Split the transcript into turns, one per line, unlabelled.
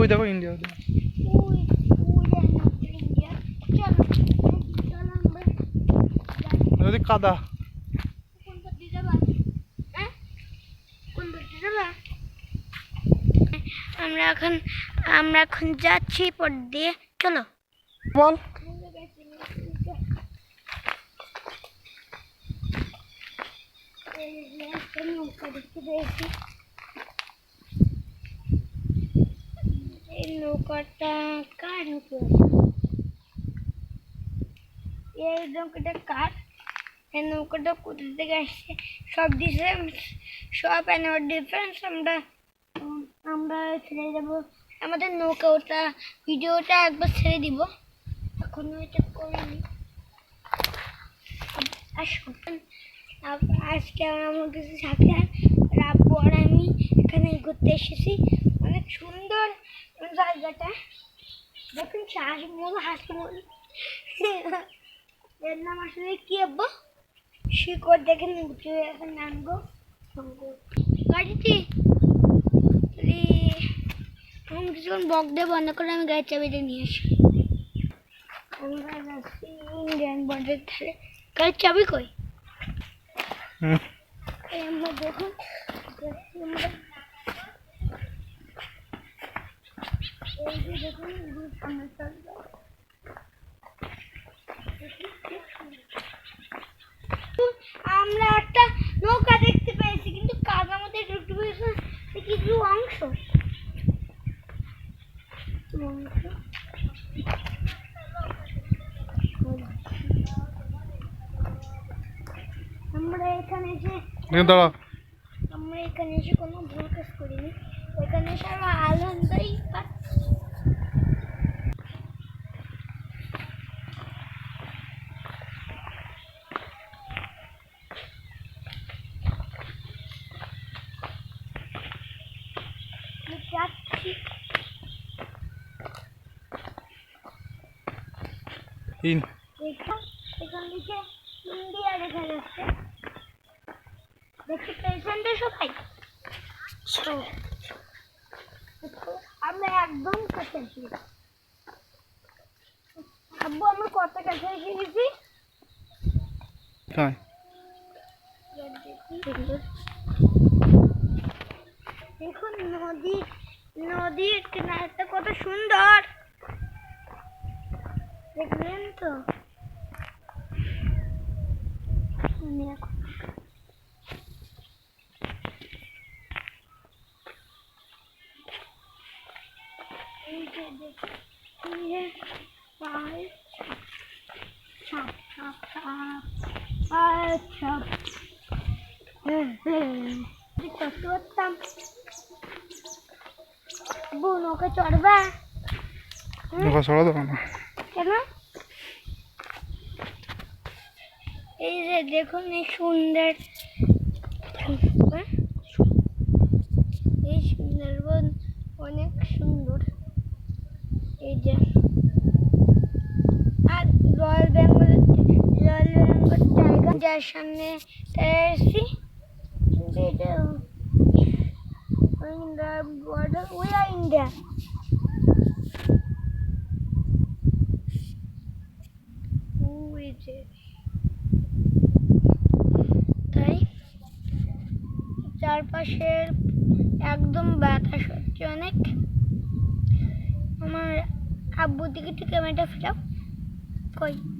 ওই দেখো ইন্ডিয়া ওই কাদা
হ্যাঁ আমরা এখন আমরা এখন যাচ্ছি পর দিয়ে চলো
বল
নৌকা দেখতে পেয়েছি এই নৌকাটা কার এই নৌকাটা কার? এই নৌকাটা কোথা থেকে আসছে? সব ডিফারেন্স সব অ্যানোয়ার ডিফারেন্স আমরা আমরা ছেড়ে দেবো। আমাদের নৌকা ওটা ভিডিওটা একবার ছেড়ে দিব। এখনও এটা করিনি। আসুন আপ- আজকে আমার কিছু সাথে রাব্বু আর আমি এখানে ঘুরতে এসেছি। অনেক সুন্দর জায়গাটা দেখুন হাঁসমুল হাঁসমুল এর নাম আসলে কি আব্বু শিকড় দেখে নিচে এখন নামবো গাড়িতে আমি কিছুক্ষণ বক দিয়ে বন্ধ করে আমি গাড়ির চাবিটা নিয়ে আসি আমরা যাচ্ছি ধারে গাড়ির চাবি কই আমরা দেখুন আমরা এই যে দেখুন দুই সামনে চলবে আমরা একটা নৌকা দেখতে পেয়েছি কিন্তু কাদা মধ্যে কিছু অংশ অংশ। আমরা এখানে এসে আমরা এখানে এসে কোনো ভুল কাজ করিনি এখানে এসে আমরা আনন্দই পাচ্ছি আমি যাচ্ছি
ইন
এখান এখান থেকে ইন্ডিয়া দেখা যাচ্ছে দেখতে পেয়েছেন তো সবাই তো দেখো, আমরা একদম কাছে আব্বু আমরা কত গেছি?
হ্যাঁ
দেখুন নদী নদীর কিনারটা কত সুন্দর। দেখলেন তো? আমি এখন এই যে দেখুন, এই যে পাহাড় সাপ সাপ সাপ আর সাপ হুম হুম করতে পারতাম। বোন ওকে চড়বা?
দেবো না।
কেন? এই যে দেখুন এই সুন্দর হ্যাঁ? এই সুন্দরবন অনেক সুন্দর। এই যে। আর royal Bengal royal Bengal tiger যার সামনে এসেছি কিন্তু এটা ইন্ডিয়া। বর্ডার ওই ইন্ডিয়া ওই যে তাই চারপাশের একদম বাতাস হচ্ছে অনেক। আমার আব্বু দিকে ক্যামেরাটা ফেরাও। কই?